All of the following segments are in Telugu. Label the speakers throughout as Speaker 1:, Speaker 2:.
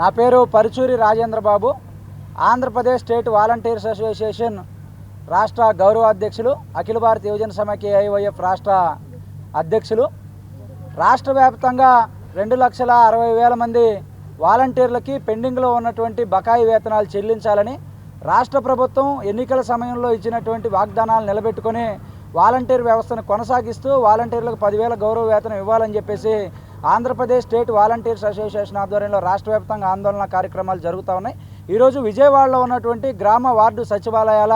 Speaker 1: నా పేరు Paruchuri Rajendra Babu Andhra Pradesh state volunteers association రాష్ట్ర గౌరవ అధ్యక్షులు అఖిల భారత యువజన సమాఖ్య ఏఐవైఎఫ్ రాష్ట్ర అధ్యక్షులు. రాష్ట్ర వ్యాప్తంగా రెండు లక్షల అరవై వేల మంది వాలంటీర్లకి పెండింగ్లో ఉన్నటువంటి బకాయి వేతనాలు చెల్లించాలని రాష్ట్ర ప్రభుత్వం ఎన్నికల సమయంలో ఇచ్చినటువంటి వాగ్దానాలు నిలబెట్టుకొని వాలంటీర్ వ్యవస్థను కొనసాగిస్తూ వాలంటీర్లకు పదివేల గౌరవ వేతనం ఇవ్వాలని చెప్పేసి ఆంధ్రప్రదేశ్ స్టేట్ వాలంటీర్స్ అసోసియేషన్ ఆధ్వర్యంలో రాష్ట్ర వ్యాప్తంగా ఆందోళన కార్యక్రమాలు జరుగుతూ ఉన్నాయి. ఈరోజు విజయవాడలో ఉన్నటువంటి గ్రామ వార్డు సచివాలయాల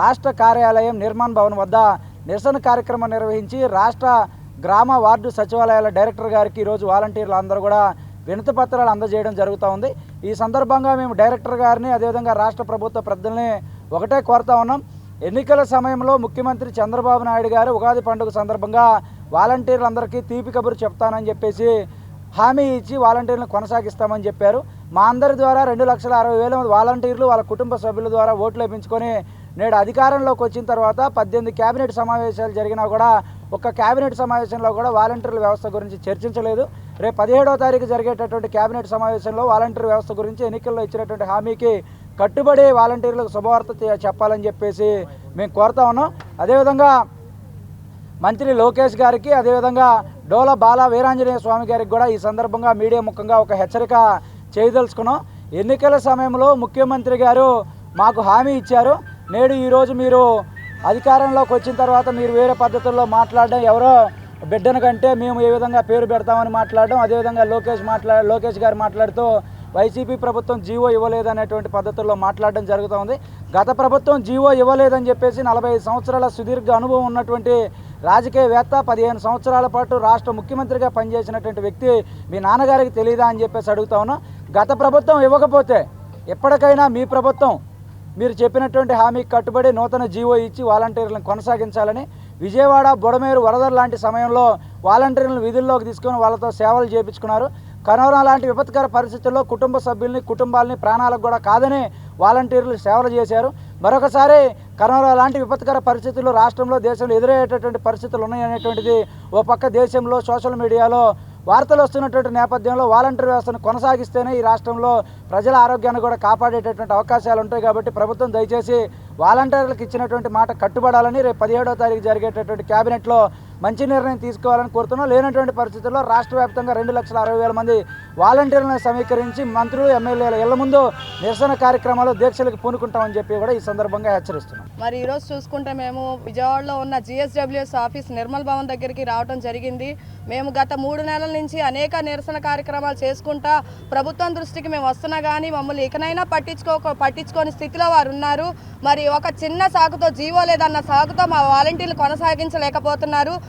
Speaker 1: రాష్ట్ర కార్యాలయం నిర్మాణ్ భవన్ వద్ద నిరసన కార్యక్రమం నిర్వహించి రాష్ట్ర గ్రామ వార్డు సచివాలయాల డైరెక్టర్ గారికి ఈరోజు వాలంటీర్లు అందరూ కూడా వినతి పత్రాలు అందజేయడం జరుగుతూ ఉంది. ఈ సందర్భంగా మేము డైరెక్టర్ గారిని అదేవిధంగా రాష్ట్ర ప్రభుత్వ ప్రజల్ని ఒకటే కోరుతా ఉన్నాం. ఎన్నికల సమయంలో ముఖ్యమంత్రి చంద్రబాబు నాయుడు గారు ఉగాది పండుగ సందర్భంగా వాలంటీర్లందరికీ తీపి కబురు చెప్తానని చెప్పేసి హామీ ఇచ్చి వాలంటీర్లను కొనసాగిస్తామని చెప్పారు. మా అందరి ద్వారా రెండు లక్షల అరవై వేల మంది వాలంటీర్లు వాళ్ళ కుటుంబ సభ్యుల ద్వారా ఓట్లు వేయించుకొని నేడు అధికారంలోకి వచ్చిన తర్వాత పద్దెనిమిది కేబినెట్ సమావేశాలు జరిగినా కూడా ఒక్క కేబినెట్ సమావేశంలో కూడా వాలంటీర్ల వ్యవస్థ గురించి చర్చించలేదు. రేపు పదిహేడవ తారీఖు జరిగేటటువంటి కేబినెట్ సమావేశంలో వాలంటీర్ వ్యవస్థ గురించి ఎన్నికల్లో ఇచ్చినటువంటి హామీకి కట్టుబడి వాలంటీర్లకు శుభవార్త చెప్పాలని చెప్పేసి మేము కోరుతా ఉన్నాం. అదేవిధంగా మంత్రి లోకేష్ గారికి అదేవిధంగా డోల బాల వీరాంజనేయ స్వామి గారికి కూడా ఈ సందర్భంగా మీడియా ముఖంగా ఒక హెచ్చరిక చేయదలుచుకున్నాం. ఎన్నికల సమయంలో ముఖ్యమంత్రి గారు మాకు హామీ ఇచ్చారు. నేడు ఈరోజు మీరు అధికారంలోకి వచ్చిన తర్వాత మీరు వేరే పద్ధతుల్లో మాట్లాడడం ఎవరో బిడ్డను కంటే మేము ఏ విధంగా పేరు పెడతామని మాట్లాడడం అదేవిధంగా లోకేష్ మాట్లా లోకేష్ గారు మాట్లాడుతూ వైసీపీ ప్రభుత్వం జీవో ఇవ్వలేదనేటువంటి పద్ధతుల్లో మాట్లాడడం జరుగుతోంది. గత ప్రభుత్వం జీవో ఇవ్వలేదని చెప్పేసి నలభై సంవత్సరాల సుదీర్ఘ అనుభవం ఉన్నటువంటి రాజకీయవేత్త పదిహేను సంవత్సరాల పాటు రాష్ట్ర ముఖ్యమంత్రిగా పనిచేసినటువంటి వ్యక్తి మీ నాన్నగారికి తెలియదా అని చెప్పేసి అడుగుతా ఉన్నాం. గత ప్రభుత్వం ఇవ్వకపోతే ఎప్పటికైనా మీ ప్రభుత్వం మీరు చెప్పినటువంటి హామీకి కట్టుబడి నూతన జీవో ఇచ్చి వాలంటీర్లను కొనసాగించాలని విజయవాడ బుడమేరు వరదలు లాంటి సమయంలో వాలంటీర్లను విధుల్లోకి తీసుకొని వాళ్ళతో సేవలు చేయించుకున్నారు కరోనా లాంటి విపత్కర పరిస్థితుల్లో కుటుంబ సభ్యుల్ని కుటుంబాలని ప్రాణాలకు కూడా కాదని వాలంటీర్లు సేవలు చేశారు. మరొకసారి కరోనా లాంటి విపత్కర పరిస్థితులు రాష్ట్రంలో దేశంలో ఎదురయ్యేటటువంటి పరిస్థితులు ఉన్నాయనేటువంటిది ఓ పక్క దేశంలో సోషల్ మీడియాలో వార్తలు వస్తున్నటువంటి నేపథ్యంలో వాలంటీర్ వ్యవస్థను కొనసాగిస్తేనే ఈ రాష్ట్రంలో ప్రజల ఆరోగ్యాన్ని కూడా కాపాడేటటువంటి అవకాశాలు ఉంటాయి కాబట్టి ప్రభుత్వం దయచేసి వాలంటీర్లకు ఇచ్చినటువంటి మాట కట్టుబడాలని రేపు పదిహేడో తారీఖు జరిగేటటువంటి క్యాబినెట్లో మంచి నిర్ణయం తీసుకోవాలని కోరుతున్నాం. లేనటువంటి పరిస్థితుల్లో రాష్ట్ర వ్యాప్తంగా రెండు లక్షల అరవై వేల మంది వాలంటీర్లను సమీకరించి మంత్రులు ఎమ్మెల్యేల ఇళ్ళ ముందు నిరసన కార్యక్రమాలు దీక్షలకు పూనుకుంటామని చెప్పి కూడా ఈ సందర్భంగా హెచ్చరిస్తున్నాం.
Speaker 2: మరి ఈరోజు చూసుకుంటే మేము విజయవాడలో ఉన్న జిఎస్డబ్ల్యూఎస్ ఆఫీస్ నిర్మల్ భవన్ దగ్గరికి రావడం జరిగింది. మేము గత మూడు నెలల నుంచి అనేక నిరసన కార్యక్రమాలు చేసుకుంటా ప్రభుత్వం దృష్టికి మేము వస్తున్నా కానీ మమ్మల్ని ఇకనైనా పట్టించుకో పట్టించుకోని స్థితిలో వారు ఉన్నారు. మరి ఒక చిన్న సాకుతో జీవో లేదన్న సాగుతో మా వాలంటీర్లు కొనసాగించలేకపోతున్నారు.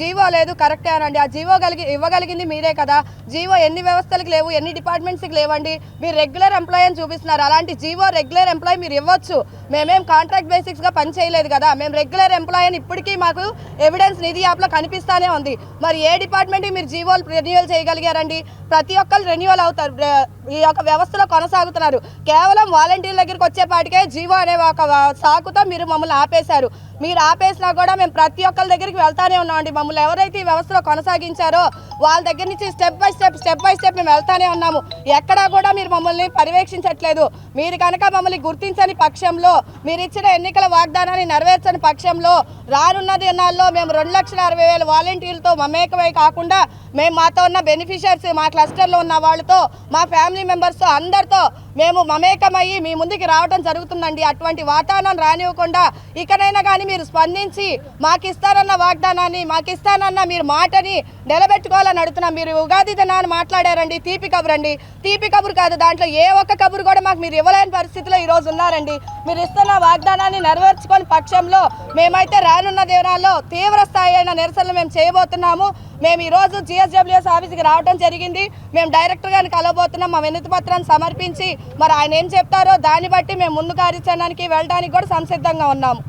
Speaker 2: జీవో లేదు కరెక్టే అనండి. ఆ జీవో కలిగి ఇవ్వగలిగింది మీరే కదా. జీవో ఎన్ని వ్యవస్థలకు లేవు ఎన్ని డిపార్ట్మెంట్స్కి లేవండి. మీరు రెగ్యులర్ ఎంప్లాయీ అని చూపిస్తున్నారు. అలాంటి జీవో రెగ్యులర్ ఎంప్లాయీ మీరు ఇవ్వచ్చు. మేమేం కాంట్రాక్ట్ బేసిక్స్గా పని చేయలేదు కదా. మేము రెగ్యులర్ ఎంప్లాయీ అని ఇప్పటికీ మాకు ఎవిడెన్స్ నిధి యాప్లో కనిపిస్తానే ఉంది. మరి ఏ డిపార్ట్మెంట్కి మీరు జీవోలు రెన్యువల్ చేయగలిగారండి? ప్రతి ఒక్కరు రెన్యువల్ అవుతారు. ఈ యొక్క వ్యవస్థలో కొనసాగుతున్నారు. కేవలం వాలంటీర్ల దగ్గరికి వచ్చేపాటికే జీవో అనే ఒక సాకుతో మీరు మమ్మల్ని ఆపేశారు. మీరు ఆపేసినా కూడా మేము ప్రతి ఒక్కరి దగ్గరికి వెళ్తానే ఉన్నామండి. మమ్మల్ని ఎవరైతే ఈ వ్యవస్థలో కొనసాగించారో వాళ్ళ దగ్గర నుంచి step by step step by step మేము వెళ్తానే ఉన్నాము. ఎక్కడా కూడా మీరు మమ్మల్ని పర్యవేక్షించట్లేదు. మీరు కనుక మమ్మల్ని గుర్తించని పక్షంలో మీరు ఇచ్చిన ఎన్నికల వాగ్దానాన్ని నెరవేర్చని పక్షంలో రానున్న దినాల్లో మేము రెండు లక్షల అరవై వేల వాలంటీర్లతో మమేకమై కాకుండా మేము మాతో ఉన్న బెనిఫిషియర్స్ మా క్లస్టర్లో ఉన్న వాళ్ళతో మా ఫ్యామిలీ మెంబర్స్తో అందరితో మేము మమేకమయ్యి మీ ముందుకి రావడం జరుగుతుందండి. అటువంటి వాతావరణం రానివ్వకుండా ఇకనైనా కానీ మీరు స్పందించి మాకు ఇస్తారన్న వాగ్దానాన్ని మాకు ఇస్తానన్న మీరు మాటని నిలబెట్టుకోవాలని అడుగుతున్నాం. మీరు ఉగాది దినాన్ని మాట్లాడారండి. తీపి కబురండి. తీపి కబురు కాదు దాంట్లో ఏ ఒక్క కబురు కూడా మాకు మీరు ఇవ్వలేని పరిస్థితిలో ఈరోజు ఉన్నారండి. మీరు ఇస్తున్న వాగ్దానాన్ని నెరవేర్చుకొని పక్షంలో మేమైతే రానున్న దినాల్లో తీవ్ర స్థాయి అయిన నిరసనలు మేము చేయబోతున్నాము. మేము ఈరోజు జిఎస్డబ్ల్యూఎస్ ఆఫీస్కి రావడం జరిగింది. మేము డైరెక్టర్ గారిని కలవబోతున్నాం. మా వినతి పత్రాన్ని సమర్పించి మరి ఆయన ఏం చెప్తారో దాన్ని బట్టి మేము ముందు కార్యాచరణకి వెళ్ళడానికి కూడా సంసిద్ధంగా ఉన్నాము.